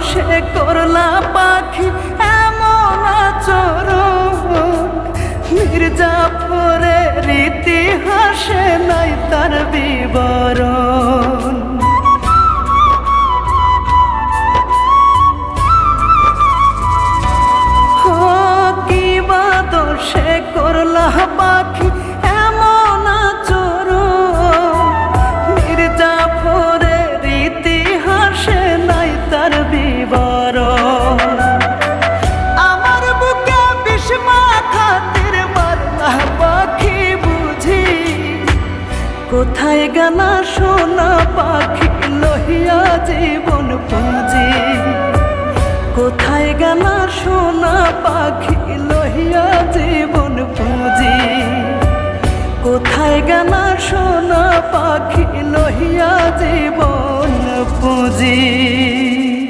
দোষে করলা পাখি এমন আচরণ। মির্জাফরের ইতিহাসে নাই তার বিবরণ। দোষে করলা পাখি এমন আচরণ। মির্জাফরের ইতিহাসে নাই তার কোথায় গানা সোনা পাখি লহিয়া জীবন পুঁজি? কোথায় গানা সোনা পাখি লহিয়া জীবন পুঁজি? কোথায় গানা সোনা পাখি লহিয়া জীবন পুঁজি?